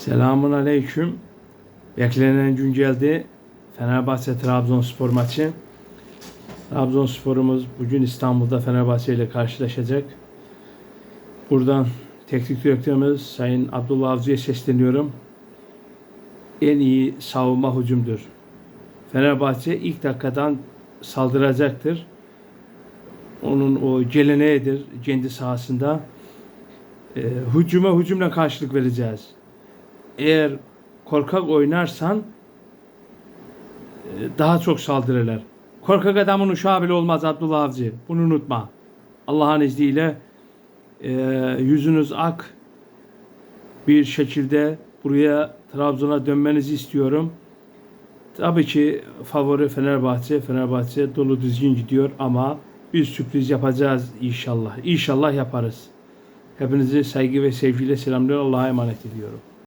Selamun Aleyküm. Beklenen gün geldi. Fenerbahçe Trabzonspor maçı. Trabzonsporumuz bugün İstanbul'da Fenerbahçe ile karşılaşacak. Buradan teknik direktörümüz Sayın Abdullah Avcı'ya sesleniyorum. En iyi savunma hücumdur. Fenerbahçe ilk dakikadan saldıracaktır. Onun o geleneğidir kendi sahasında. E, hücuma hücumla karşılık vereceğiz. Eğer korkak oynarsan e, daha çok saldırırlar. Korkak adamın uşağı bile olmaz Abdullah Avcı. Bunu unutma. Allah'ın izniyle e, yüzünüz ak bir şekilde buraya Trabzon'a dönmenizi istiyorum. Tabii ki favori Fenerbahçe. Fenerbahçe dolu düzgün gidiyor ama bir sürpriz yapacağız inşallah. İnşallah yaparız. Hepinizi saygı ve sevgiyle selamlıyorum. Allah'a emanet ediyorum.